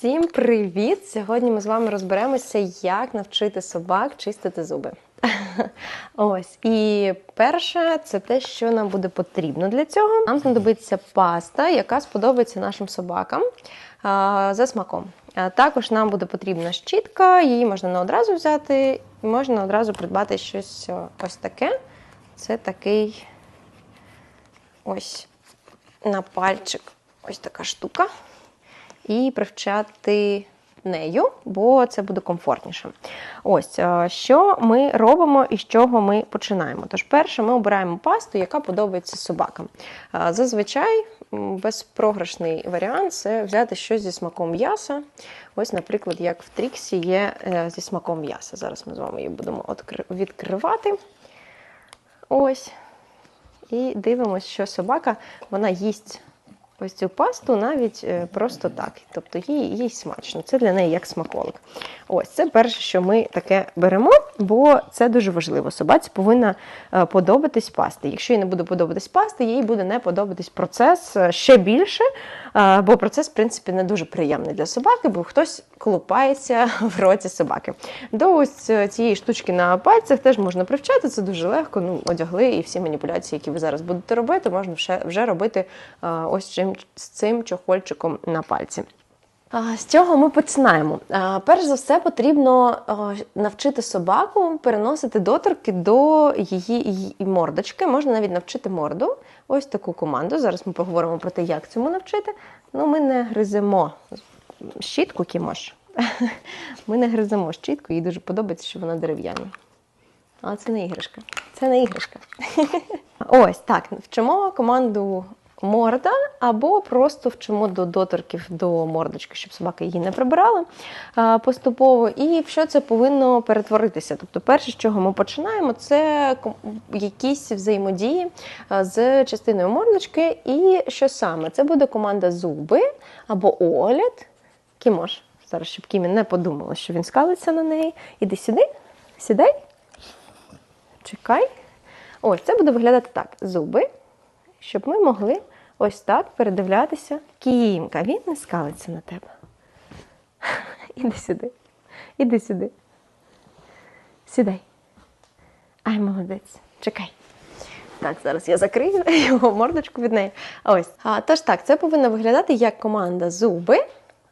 Всім привіт! Сьогодні ми з вами розберемося, як навчити собак чистити зуби. Ось, і перше, це те, що нам буде потрібно для цього. Нам знадобиться паста, яка сподобається нашим собакам а, за смаком. А також нам буде потрібна щітка, її можна не одразу взяти, і можна одразу придбати щось ось таке. Це такий ось на пальчик ось така штука. І привчати нею, бо це буде комфортніше. Ось е, що ми робимо і з чого ми починаємо. Тож, перше, ми обираємо пасту, яка подобається собакам. Е, Зазвичай безпрограшний варіант це взяти щось зі смаком м'яса. Ось, наприклад, як в Тріксі є е, зі смаком м'яса. Зараз ми з вами її будемо відкривати. Ось. І дивимося, що собака вона їсть ось цю пасту навіть е, просто так. Тобто їй, їй смачно. Це для неї як смаколик. Ось це перше, що ми таке беремо, бо це дуже важливо. Собаці повинна е, подобатись пасти. Якщо їй не буде подобатись пасти, їй буде не подобатись процес е, ще більше, бо процес, в принципі, не дуже приємний для собаки, бо хтось колупається в роті собаки. До ось е, цієї штучки на пальцях теж можна привчати, це дуже легко. Ну, одягли, і всі маніпуляції, які ви зараз будете робити, можна вже робити е, ось чим з цим чохольчиком на пальці. З цього ми починаємо. Перш за все, потрібно навчити собаку переносити доторки до її мордочки. Можна навіть навчити морду. Ось таку команду. Зараз ми поговоримо про те, як цьому навчити. Ну, ми не гриземо щітку кімош. Ми не гриземо щітку, їй дуже подобається, що вона дерев'яна. А це не іграшка. Це не іграшка. Ось так. Вчимо команду морда, або просто вчимо до доторків до мордочки, щоб собака її не прибирала поступово. І в що це повинно перетворитися? Тобто, перше, з чого ми починаємо, це якісь взаємодії з частиною мордочки. І що саме? Це буде команда зуби або огляд. Кімош. Зараз, щоб Кімі не подумала, що він скалиться на неї. Іди сюди, сідай, чекай. Ось це буде виглядати так: зуби, щоб ми могли ось так передивлятися. Кімка, він не скалиться на тебе. Іди сюди. Іди сюди. Сідай. Ай, молодець. Чекай. Так, зараз я закрию його мордочку від неї. Ось. А, тож так, це повинно виглядати як команда зуби.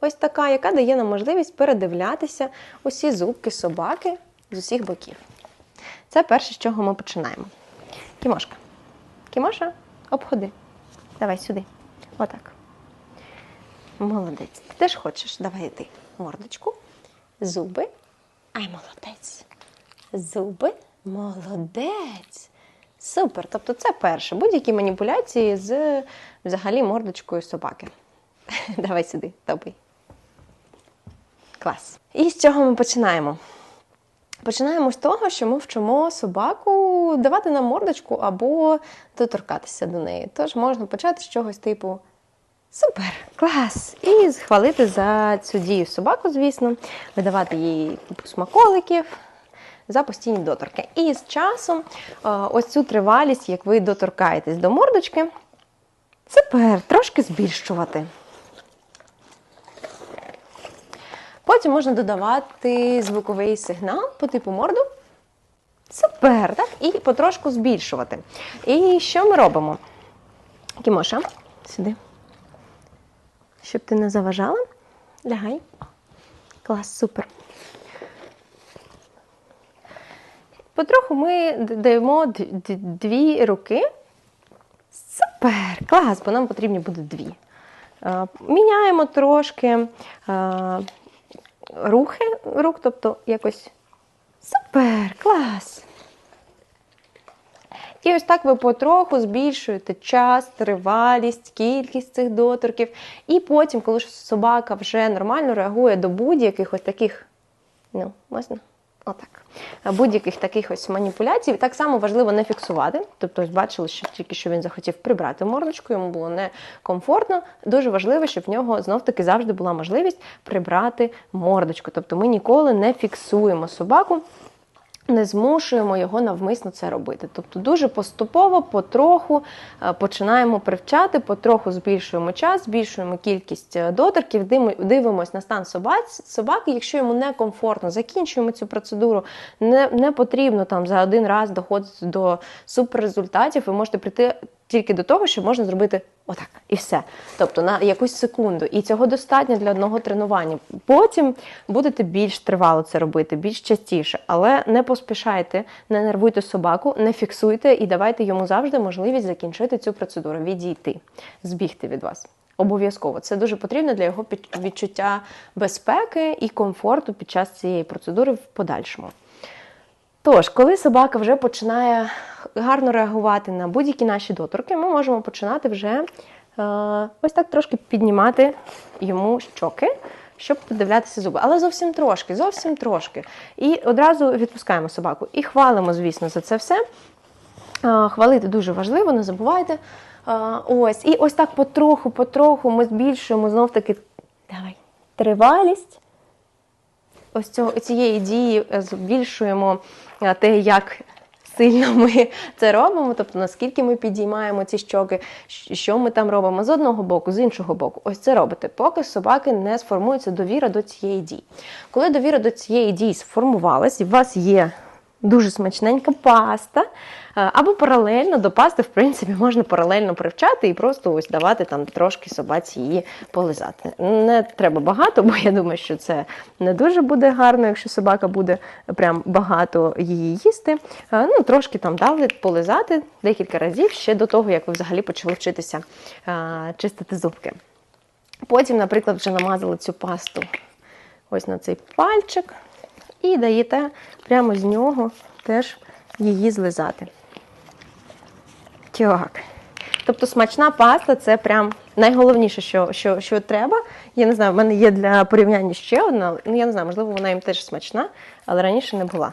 Ось така, яка дає нам можливість передивлятися усі зубки собаки з усіх боків. Це перше, з чого ми починаємо. Кімошка. Кімоша, обходи. Давай сюди. Отак. Молодець. Ти теж хочеш? Давай ти. Мордочку. Зуби. Ай, молодець. Зуби. Молодець. Супер. Тобто це перше. Будь-які маніпуляції з взагалі мордочкою собаки. Давай сюди, топай. Клас. І з чого ми починаємо? Починаємо з того, що ми вчимо собаку давати нам мордочку або доторкатися до неї. Тож можна почати з чогось типу Супер, клас! І схвалити за цю дію собаку, звісно, видавати їй купу смаколиків за постійні доторки. І з часом е, ось цю тривалість, як ви доторкаєтесь до мордочки, супер, трошки збільшувати. Потім можна додавати звуковий сигнал по типу морду. Супер, так? І потрошку збільшувати. І що ми робимо? Кімоша, сюди. Щоб ти не заважала. Лягай. Клас, супер. Потроху ми даємо дві руки. Супер! Клас, бо нам потрібні будуть дві. Міняємо трошки рухи рук, тобто якось супер, клас. І ось так ви потроху збільшуєте час, тривалість, кількість цих доторків. І потім, коли собака вже нормально реагує до будь-яких ось таких, ну, можна? Отак. Будь-яких таких ось маніпуляцій. Так само важливо не фіксувати. Тобто, ось бачили, що тільки що він захотів прибрати мордочку, йому було некомфортно. Дуже важливо, щоб в нього знов-таки завжди була можливість прибрати мордочку. Тобто ми ніколи не фіксуємо собаку не змушуємо його навмисно це робити. Тобто дуже поступово, потроху е, починаємо привчати, потроху збільшуємо час, збільшуємо кількість е, доторків, дивимося на стан собаки. Якщо йому некомфортно, закінчуємо цю процедуру. Не, не потрібно там за один раз доходити до суперрезультатів. Ви можете прийти тільки до того, що можна зробити отак і все. Тобто на якусь секунду. І цього достатньо для одного тренування. Потім будете більш тривало це робити, більш частіше, але не поспішайте, не нервуйте собаку, не фіксуйте і давайте йому завжди можливість закінчити цю процедуру, відійти, збігти від вас. Обов'язково це дуже потрібно для його відчуття безпеки і комфорту під час цієї процедури в подальшому. Тож, коли собака вже починає гарно реагувати на будь-які наші доторки, ми можемо починати вже е, ось так трошки піднімати йому щоки, щоб подивлятися зуби. Але зовсім трошки, зовсім трошки. І одразу відпускаємо собаку. І хвалимо, звісно, за це все. Е, Хвалити дуже важливо, не забувайте. Е, Ось, і ось так потроху, потроху ми збільшуємо знов таки давай, тривалість ось цього, цієї дії е, збільшуємо е, те, як сильно ми це робимо, тобто наскільки ми підіймаємо ці щоки, що ми там робимо з одного боку, з іншого боку. Ось це робите, поки собаки не сформується довіра до цієї дії. Коли довіра до цієї дії сформувалась, і у вас є дуже смачненька паста. е, Або паралельно до пасти, в принципі, можна паралельно привчати і просто ось давати там трошки собаці її полизати. Не треба багато, бо я думаю, що це не дуже буде гарно, якщо собака буде прям багато її їсти. Е, Ну, трошки там дали полизати декілька разів ще до того, як ви взагалі почали вчитися е, чистити зубки. Потім, наприклад, вже намазали цю пасту ось на цей пальчик і даєте прямо з нього теж її злизати. Так. Тобто смачна паста це прям найголовніше, що, що, що треба. Я не знаю, в мене є для порівняння ще одна, ну я не знаю, можливо, вона їм теж смачна, але раніше не була.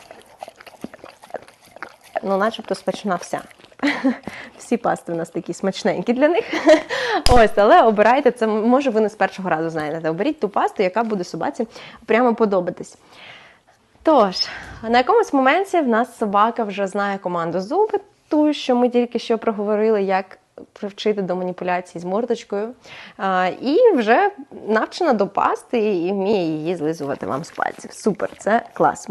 Ну, начебто смачна вся. Всі пасти у нас такі смачненькі для них. Ось, але обирайте це, може, ви не з першого разу знаєте. Оберіть ту пасту, яка буде собаці прямо подобатись. Тож, на якомусь моменті в нас собака вже знає команду зуби, ту, що ми тільки що проговорили, як привчити до маніпуляції з мордочкою. І вже навчена до пасти і вміє її злизувати вам з пальців. Супер, це клас.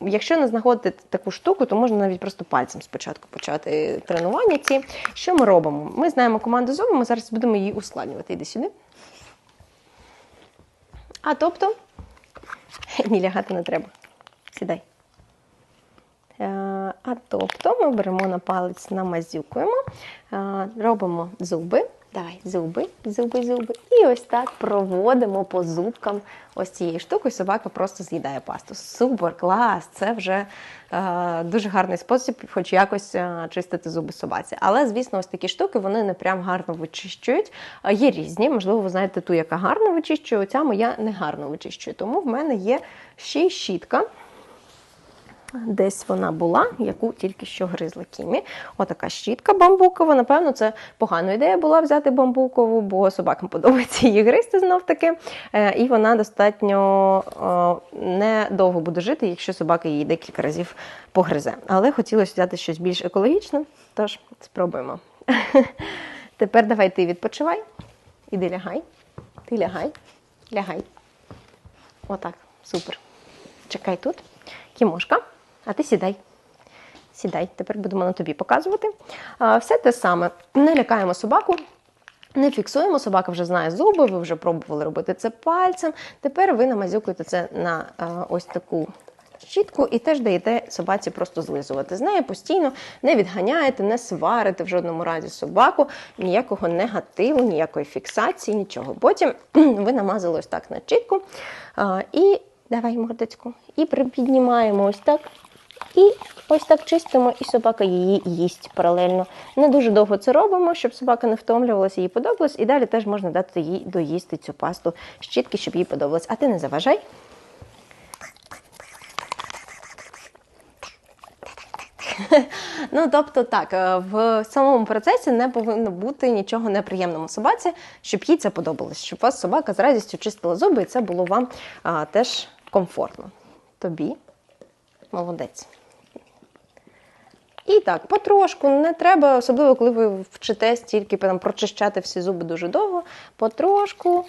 Якщо не знаходите таку штуку, то можна навіть просто пальцем спочатку почати тренування ці. Що ми робимо? Ми знаємо команду зуби, ми зараз будемо її ускладнювати. Іди сюди. А тобто, ні, лягати не треба. Сідай. Е, А тобто ми беремо на палець, намазюкуємо, е, робимо зуби. Давай, зуби, зуби, зуби. І ось так проводимо по зубкам ось цією штукою. Собака просто з'їдає пасту. Супер, клас! Це вже е, дуже гарний спосіб, хоч якось е, чистити зуби собаці. Але, звісно, ось такі штуки вони не прям гарно вичищують. Е, Є різні, можливо, ви знаєте ту, яка гарно вичищує, оця моя не гарно вичищує. Тому в мене є ще й щітка. Десь вона була, яку тільки що гризла Кімі. Отака щітка бамбукова. Напевно, це погана ідея була взяти бамбукову, бо собакам подобається її гризти знов таки. Е, І вона достатньо е, недовго буде жити, якщо собака її декілька разів погризе. Але хотілося взяти щось більш екологічне, тож спробуємо. Тепер давай ти відпочивай. Іди лягай. Ти лягай. Лягай. Отак, супер. Чекай тут. Кімошка, а ти сідай. Сідай, тепер будемо на тобі показувати. Все те саме. Не лякаємо собаку, не фіксуємо, собака вже знає зуби, ви вже пробували робити це пальцем. Тепер ви намазюкуєте це на ось таку щітку і теж даєте собаці просто злизувати. З нею постійно не відганяєте, не сварите в жодному разі собаку, ніякого негативу, ніякої фіксації, нічого. Потім ви намазали ось так на щітку. а, І давай мордочку. І припіднімаємо ось так. І ось так чистимо, і собака її їсть паралельно. Не дуже довго це робимо, щоб собака не втомлювалася, їй подобалось. І далі теж можна дати їй доїсти цю пасту щітки, щоб їй подобалось. А ти не заважай. Ну, тобто, так, е, в самому процесі не повинно бути нічого неприємного собаці, щоб їй це подобалось, щоб вас собака з радістю чистила зуби, і це було вам а, теж комфортно. Тобі молодець. І так, потрошку, не треба, особливо коли ви вчитесь тільки там, прочищати всі зуби дуже довго. Потрошку,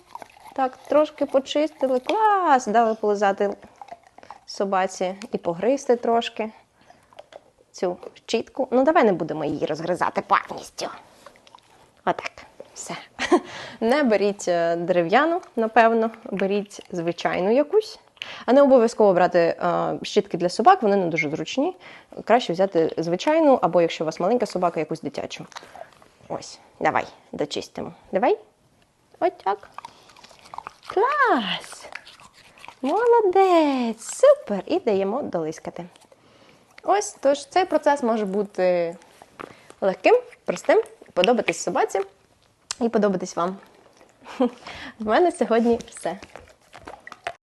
так, трошки почистили. Клас! Дали полизати собаці і погризти трошки цю щітку. Ну, давай не будемо її розгризати повністю. Отак. Все. Не беріть е, дерев'яну, напевно, беріть звичайну якусь. А не обов'язково брати е, щітки для собак, вони не дуже зручні. Краще взяти звичайну, або якщо у вас маленька собака, якусь дитячу. Ось, давай, дочистимо. Давай. Ось так. Клас! Молодець! Супер! І даємо долискати. Ось, тож цей процес може бути легким, простим, подобатись собаці і подобатись вам. В мене сьогодні все.